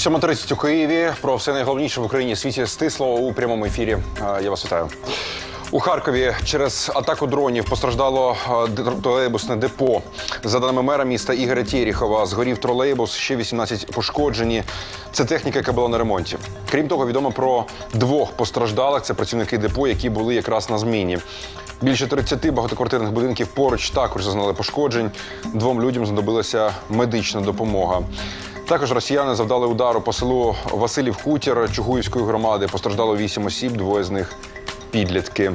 7.30 у Києві про все найголовніше в Україні світі стисло у прямому ефірі. Я вас вітаю. У Харкові через атаку дронів постраждало тролейбусне депо. За даними мера міста Ігоря Тєріхова, згорів тролейбус, ще 18 пошкоджені. Це техніка, яка була на ремонті. Крім того, відомо про двох постраждалих. Це працівники депо, які були якраз на зміні. Більше 30 багатоквартирних будинків поруч також зазнали пошкоджень. Двом людям знадобилася медична допомога. Також росіяни завдали удару по селу Василів Хутір Чугуївської громади. Постраждало вісім осіб, двоє з них підлітки.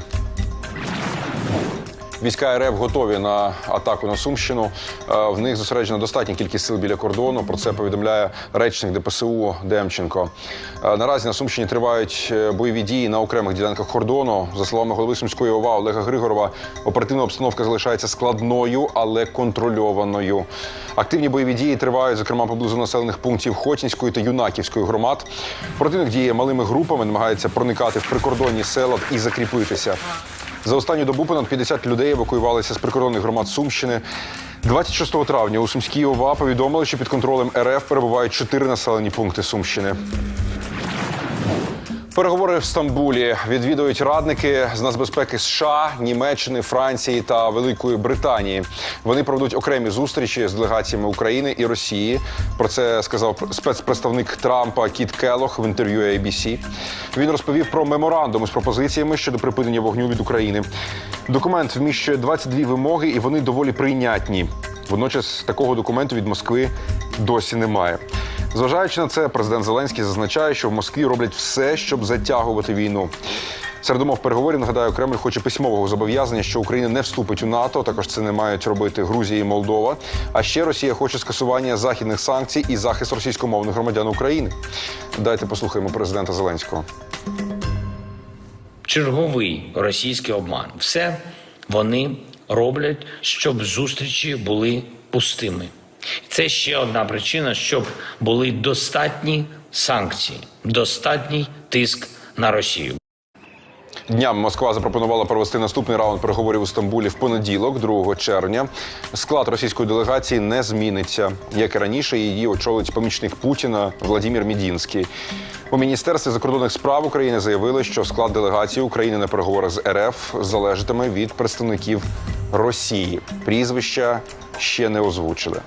Війська РФ готові на атаку на Сумщину. Е, В них зосереджена достатня кількість сил біля кордону. Про це повідомляє речник ДПСУ Демченко. Е, Наразі на Сумщині тривають е, бойові дії на окремих ділянках кордону. За словами голови Сумської ОВА Олега Григорова, оперативна обстановка залишається складною, але контрольованою. Активні бойові дії тривають, зокрема, поблизу населених пунктів Хотінської та Юнаківської громад. Противник діє малими групами, намагається проникати в прикордонні села і закріпитися. За останню добу понад 50 людей евакуювалися з прикордонних громад Сумщини. 26 травня у Сумській ОВА повідомили, що під контролем РФ перебувають чотири населені пункти Сумщини. Переговори в Стамбулі відвідують радники з нацбезпеки США, Німеччини, Франції та Великої Британії. Вони проведуть окремі зустрічі з делегаціями України і Росії. Про це сказав спецпредставник Трампа Кіт Келох в інтерв'ю ABC. Він розповів про меморандум з пропозиціями щодо припинення вогню від України. Документ вміщує 22 вимоги, і вони доволі прийнятні. Водночас такого документу від Москви досі немає. Зважаючи на це, президент Зеленський зазначає, що в Москві роблять все, щоб затягувати війну. Серед умов переговорів нагадаю, Кремль хоче письмового зобов'язання, що Україна не вступить у НАТО. Також це не мають робити Грузія і Молдова. А ще Росія хоче скасування західних санкцій і захист російськомовних громадян України. Дайте послухаємо президента Зеленського. черговий російський обман. Все вони роблять, щоб зустрічі були пустими. Це ще одна причина, щоб були достатні санкції, достатній тиск на Росію. Днями Москва запропонувала провести наступний раунд переговорів у Стамбулі в понеділок, 2 червня. Склад російської делегації не зміниться. Як і раніше, її очолить помічник Путіна Владимир Мідінський. У міністерстві закордонних справ України заявили, що склад делегації України на переговорах з РФ залежатиме від представників Росії. Прізвища ще не озвучили.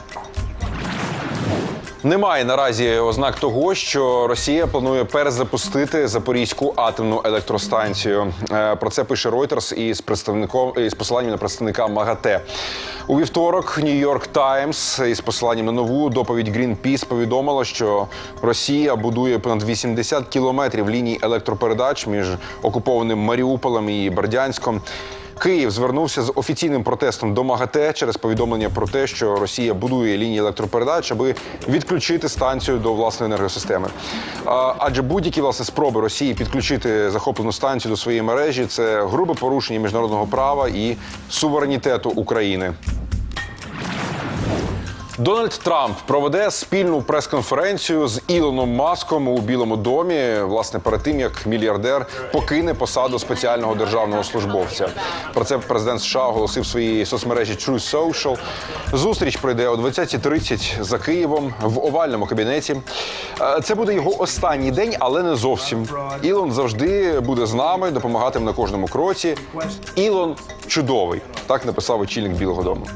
Немає наразі ознак того, що Росія планує перезапустити Запорізьку атомну електростанцію. Е, Про це пише Reuters із представником із посиланням на представника МАГАТЕ. У вівторок Нью-Йорк Таймс із посиланням на нову доповідь Greenpeace повідомила, що Росія будує понад 80 кілометрів ліній електропередач між окупованим Маріуполем і Бердянськом. Київ звернувся з офіційним протестом до МАГАТЕ через повідомлення про те, що Росія будує лінії електропередач, аби відключити станцію до власної енергосистеми. Адже будь-які власне спроби Росії підключити захоплену станцію до своєї мережі це грубе порушення міжнародного права і суверенітету України. Дональд Трамп проведе спільну прес-конференцію з Ілоном Маском у Білому домі, власне, перед тим як мільярдер покине посаду спеціального державного службовця. Про це президент США оголосив в своїй соцмережі True Social. Зустріч пройде о 20.30 за Києвом в овальному кабінеті. Е, Це буде його останній день, але не зовсім. Ілон завжди буде з нами, допомагатиме на кожному кроці. Ілон чудовий. Так написав очільник Білого Дому.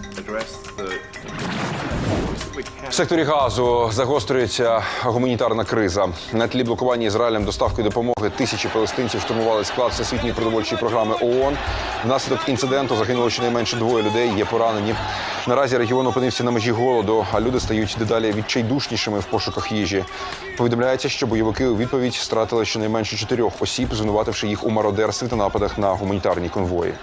В секторі газу загострюється гуманітарна криза. На тлі блокування Ізраїлем доставкою допомоги тисячі палестинців штурмували склад всесвітньої продовольчої програми ООН. Внаслідок інциденту загинуло щонайменше двоє людей. Є поранені. Наразі регіон опинився на межі голоду, а люди стають дедалі відчайдушнішими в пошуках їжі. Повідомляється, що бойовики у відповідь стратили щонайменше чотирьох осіб, звинувативши їх у мародерстві та нападах на гуманітарні конвої.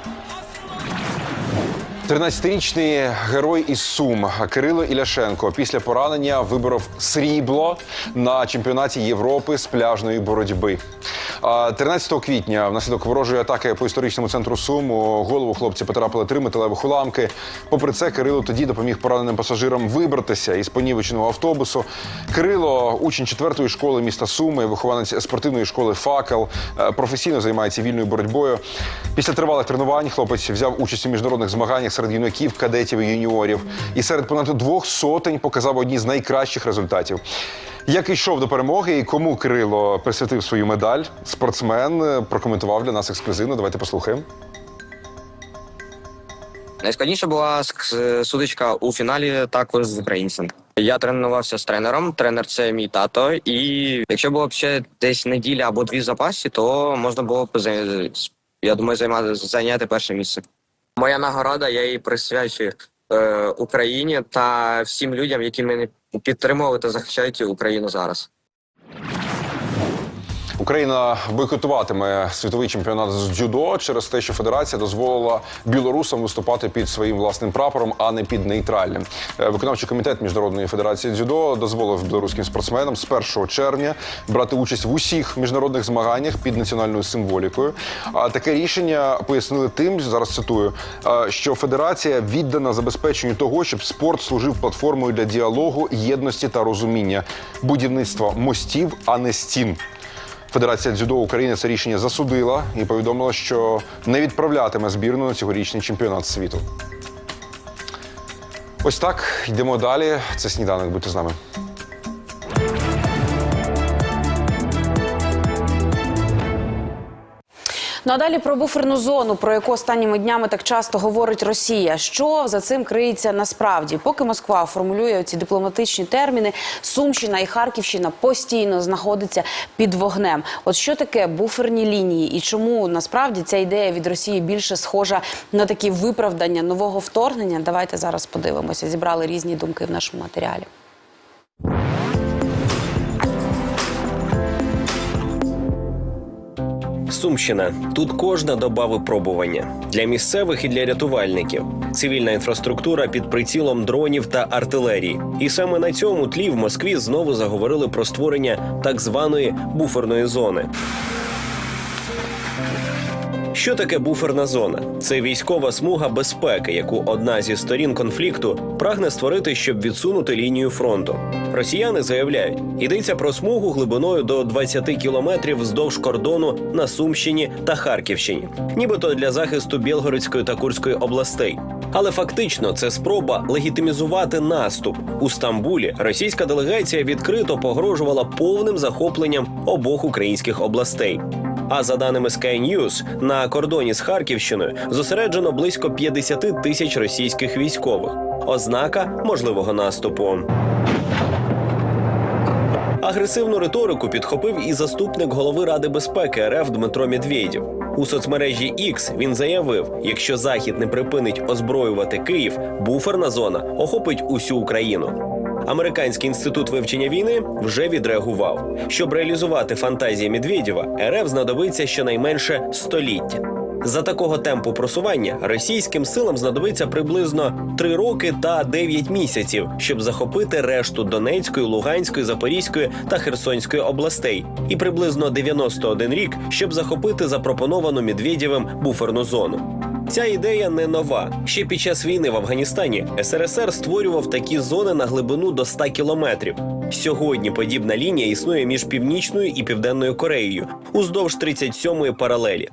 13-річний герой із Сум Кирило Іляшенко після поранення виборов срібло на чемпіонаті Європи з пляжної боротьби. А 13 квітня, внаслідок ворожої атаки по історичному центру Сум, у голову хлопці потрапили три металевих уламки. Попри це, Кирило тоді допоміг пораненим пасажирам вибратися із понівеченого автобусу. Кирило, учень четвертої школи міста Суми, вихованець спортивної школи Факел, е, професійно займається вільною боротьбою. Після тривалих тренувань хлопець взяв участь у міжнародних змаганнях серед юнаків, кадетів і юніорів. І серед понад двох сотень показав одні з найкращих результатів. Як йшов до перемоги і кому Кирило присвятив свою медаль? Спортсмен е, прокоментував для нас ексклюзивно. Давайте послухаємо. Найскладніша була ск- сутичка у фіналі також з українцем. Я тренувався з тренером. Тренер це мій тато. І якщо було б ще десь неділя або дві запасі, то можна було б я думаю, займати зайняти перше місце. Моя нагорода, я її присвячую е, Україні та всім людям, які мене підтримували та захищають Україну зараз. Україна бойкотуватиме світовий чемпіонат з дзюдо через те, що федерація дозволила білорусам виступати під своїм власним прапором, а не під нейтральним. Е, Виконавчий комітет міжнародної федерації дзюдо дозволив білоруським спортсменам з 1 червня брати участь в усіх міжнародних змаганнях під національною символікою. А таке рішення пояснили тим, зараз цитую, е, що федерація віддана забезпеченню того, щоб спорт служив платформою для діалогу, єдності та розуміння, будівництва мостів, а не стін. Федерація дзюдо України це рішення засудила і повідомила, що не відправлятиме збірну на цьогорічний чемпіонат світу. Ось так йдемо далі. Це сніданок. Будьте з нами. Ну а далі про буферну зону, про яку останніми днями так часто говорить Росія. Що за цим криється насправді? Поки Москва формулює ці дипломатичні терміни, Сумщина і Харківщина постійно знаходиться під вогнем. От що таке буферні лінії, і чому насправді ця ідея від Росії більше схожа на такі виправдання нового вторгнення? Давайте зараз подивимося. Зібрали різні думки в нашому матеріалі. Сумщина. Тут кожна доба випробування для місцевих і для рятувальників. Цивільна інфраструктура під прицілом дронів та артилерії. І саме на цьому тлі в Москві знову заговорили про створення так званої буферної зони. Що таке буферна зона? Це військова смуга безпеки, яку одна зі сторін конфлікту прагне створити, щоб відсунути лінію фронту. Росіяни заявляють, йдеться про смугу глибиною до 20 кілометрів вздовж кордону на Сумщині та Харківщині, нібито для захисту Білгородської та Курської областей. Але фактично це спроба легітимізувати наступ у Стамбулі. Російська делегація відкрито погрожувала повним захопленням обох українських областей. А за даними Sky News, на кордоні з Харківщиною зосереджено близько 50 тисяч російських військових. Ознака можливого наступу. Агресивну риторику підхопив і заступник голови Ради безпеки РФ Дмитро Медведєв. У соцмережі X він заявив: якщо Захід не припинить озброювати Київ, буферна зона охопить усю Україну. Американський інститут вивчення війни вже відреагував. Щоб реалізувати фантазії Медведєва, РФ знадобиться щонайменше століття. За такого темпу просування російським силам знадобиться приблизно 3 роки та 9 місяців, щоб захопити решту Донецької, Луганської, Запорізької та Херсонської областей, і приблизно 91 рік, щоб захопити запропоновану Медведєвим буферну зону. Ця ідея не нова. Ще під час війни в Афганістані СРСР створював такі зони на глибину до 100 кілометрів. Сьогодні подібна лінія існує між північною і південною Кореєю уздовж 37-ї паралелі.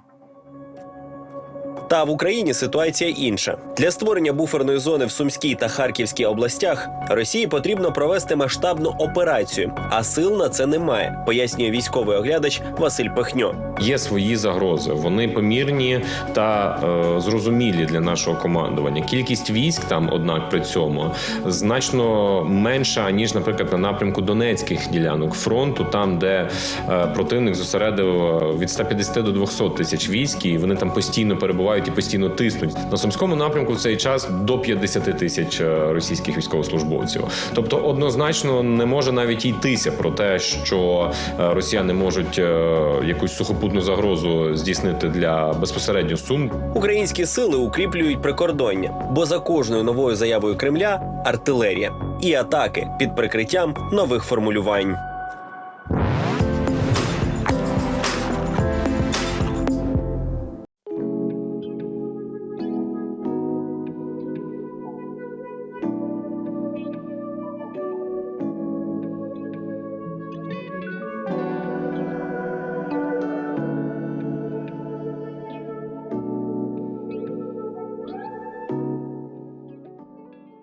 Та в Україні ситуація інша. Для створення буферної зони в Сумській та Харківській областях Росії потрібно провести масштабну операцію, а сил на це немає, пояснює військовий оглядач Василь Пехньо. Є свої загрози. Вони помірні та е, зрозумілі для нашого командування. Кількість військ там, однак, при цьому значно менша ніж, наприклад, на напрямку Донецьких ділянок фронту, там де е, противник зосередив від 150 до 200 тисяч військ, і вони там постійно перебувають і постійно тиснуть. На сумському напрямку в цей час до 50 тисяч е, російських військовослужбовців. Тобто, однозначно не може навіть йтися про те, що е, росіяни можуть е, якусь сухопутну загрозу здійснити для безпосередньо сум. Українські сили укріплюють прикордоння, бо за кожною новою заявою Кремля артилерія і атаки під прикриттям нових формулювань.